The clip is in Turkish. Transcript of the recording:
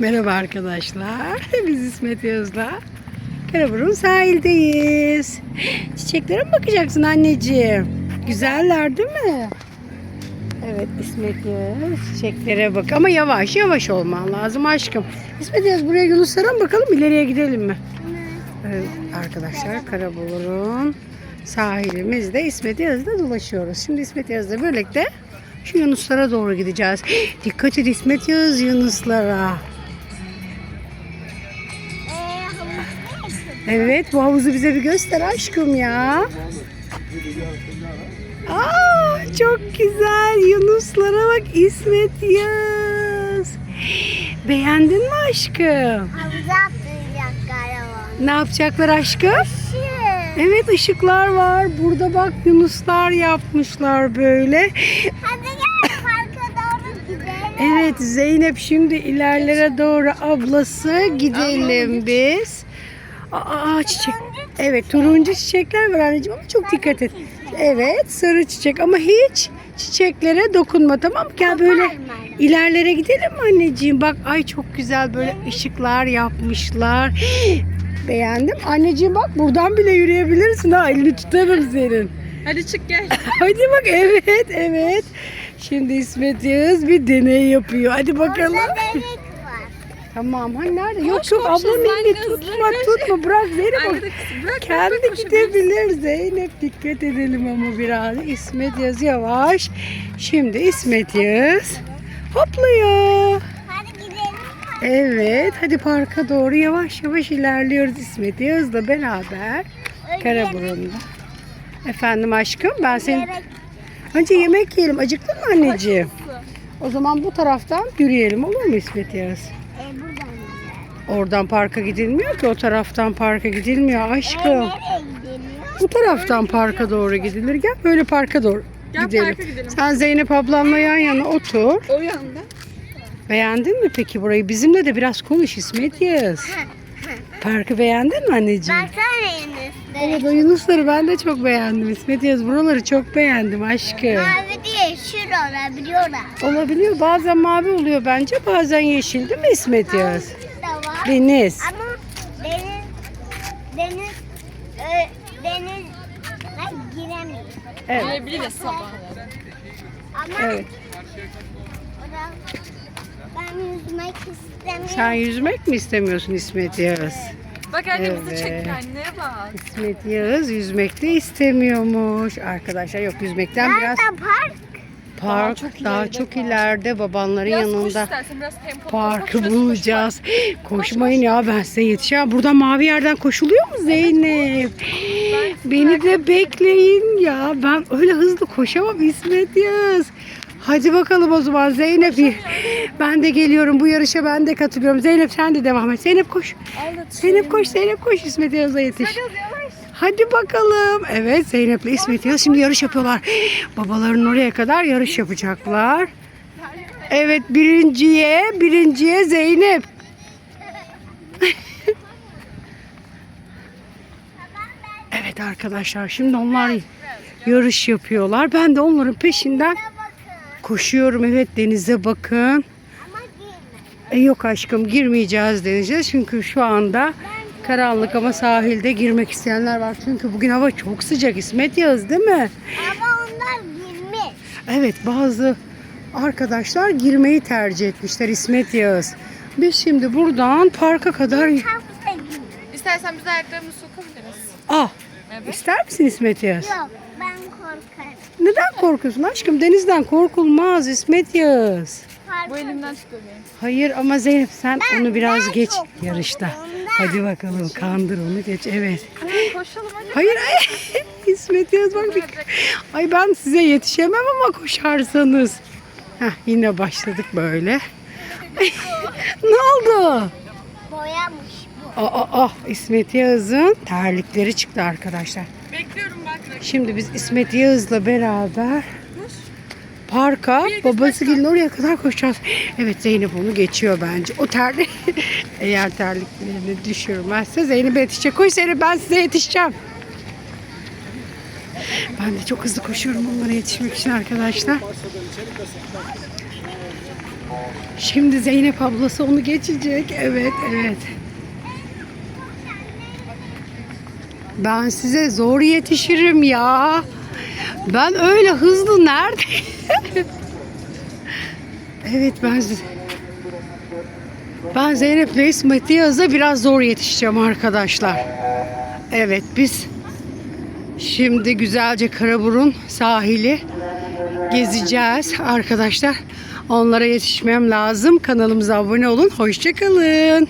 Merhaba arkadaşlar. Biz İsmet Yağız'la Karaburun sahildeyiz. Çiçeklere mi bakacaksın anneciğim? Güzeller değil mi? Evet İsmet Yağız çiçeklere bak ama yavaş yavaş olman lazım aşkım. İsmet Yağız buraya Yunuslara mı bakalım ileriye gidelim mi? Evet arkadaşlar Karaburun sahilimizde İsmet Yağız'da dolaşıyoruz. Şimdi İsmet Yağız'la birlikte şu Yunuslara doğru gideceğiz. Dikkat et İsmet Yağız Yunuslara. Evet bu havuzu bize bir göster aşkım ya. Aa, çok güzel Yunuslara bak İsmet Yağız. Beğendin mi aşkım? Havuza atlayacak galiba. Ne yapacaklar aşkım? Evet ışıklar var. Burada bak Yunuslar yapmışlar böyle. Hadi gel parka doğru gidelim. Evet Zeynep şimdi ilerlere doğru ablası gidelim biz. Aa çiçek. Evet turuncu çiçekler var anneciğim ama çok dikkat et. Evet sarı çiçek ama hiç çiçeklere dokunma tamam mı? Gel böyle ilerlere gidelim mi anneciğim? Bak ay çok güzel böyle ışıklar yapmışlar. Beğendim. Anneciğim bak buradan bile yürüyebilirsin ha. Elini tutarım senin. Hadi çık gel. Hadi bak evet evet. Şimdi İsmet Yağız bir deney yapıyor. Hadi bakalım. Tamam hani nerede? Yok Koş, yok koş, elini tutma tutma bırak Zeynep. Kız bırak. Kendi bırak, gidebilir Zeynep dikkat edelim ama biraz. İsmet Yağız yavaş. Şimdi İsmet Yağız hopluyor. Hadi gidelim. Evet hadi parka doğru yavaş yavaş ilerliyoruz İsmet Yağız'la beraber. Karaburun'da. Efendim aşkım ben senin... Önce yemek yiyelim. Acıktın mı anneciğim? O zaman bu taraftan yürüyelim olur mu İsmet Yağız? E. Oradan parka gidilmiyor ki o taraftan parka gidilmiyor E, aşkım. gidelim? Bu taraftan parka doğru gidilir. Gel böyle parka doğru Gel gidelim. parka gidelim. Sen Zeynep ablamla yan yana otur. O yanda. Beğendin mi peki burayı? Bizimle de biraz konuş İsmet Yağız. Parkı beğendin mi anneciğim? Baksana. Evet o Yunusları ben de çok beğendim. İsmet Yağız buraları çok beğendim aşkım. Mavi diye şur olabiliyorlar. Olabiliyor. Bazen mavi oluyor bence. Bazen yeşil değil mi İsmet Yağız? Deniz. Ama deniz deniz e, deniz giremiyor. Evet. Girebiliriz sabahları. Ama Evet. ben yüzmek istemiyorum. Sen yüzmek mi istemiyorsun İsmet Yağız? Bak anne bizi Evet. çekiyor anneye bak. İsmet Yağız yüzmek de istemiyormuş. Arkadaşlar yok yüzmekten biraz Nerede park? Park Daha çok daha ileride çok ileride babaların Biraz koş yanında istersen biraz parkı bulacağız. Koşmayın ya ben size yetişeceğim. Buradan mavi yerden koşuluyor mu Zeynep? Beni de bekleyin ya. Ben öyle hızlı koşamam İsmet Yağız. Hadi bakalım o zaman Zeynep. Ben de geliyorum bu yarışa ben de katılıyorum. Zeynep sen de devam et. Zeynep koş. Zeynep koş Zeynep koş İsmet Yağız'a yetiş. Hadi bakalım. Evet Zeynep'le İsmet Yağız şimdi yarış yapıyorlar. Babaların oraya kadar yarış yapacaklar. Evet birinciye birinciye Zeynep. evet arkadaşlar şimdi onlar yarış yapıyorlar. Ben de onların peşinden koşuyorum. Evet denize bakın. E, yok aşkım girmeyeceğiz denize çünkü şu anda karanlık ama sahilde girmek isteyenler var. Çünkü bugün hava çok sıcak İsmet Yağız değil mi? Ama onlar girmiş. Evet bazı arkadaşlar girmeyi tercih etmişler İsmet Yağız. Biz şimdi buradan parka kadar... İstersen biz ayaklarımızı sokabiliriz. Ah Evet. ister misin İsmet Yağız? Yok ben korkarım. Neden korkuyorsun aşkım? Denizden korkulmaz İsmet Yağız. Bu elimden tutuyor beni. Hayır ama Zeynep sen onu biraz ben geç yarışta. korkuyorum, ben. Hadi bakalım kandır onu geç evet. Hadi koşalım hadi. Hayır ay, İsmet Yağız bak bir... Ay ben size yetişemem ama koşarsanız. Heh, yine başladık böyle. ne oldu? boyamış bu. Aa, ah İsmet Yağız'ın terlikleri çıktı arkadaşlar. Bekliyorum bak. Şimdi biz İsmet Yağız'la beraber parka babası gelin oraya kadar koşacağız. Evet Zeynep onu geçiyor bence. O terlik eğer terliklerini düşürmezse Zeynep yetişecek. Koş Zeynep ben size yetişeceğim. Ben de çok hızlı koşuyorum onlara yetişmek için arkadaşlar. Şimdi Zeynep ablası onu geçecek. Evet, evet. Ben size zor yetişirim ya. Ben öyle hızlı nerede? evet ben ben Zeynep ve İsmet Yağız'a biraz zor yetişeceğim arkadaşlar. Evet biz şimdi güzelce Karaburun sahili gezeceğiz arkadaşlar. Onlara yetişmem lazım. Kanalımıza abone olun. Hoşçakalın.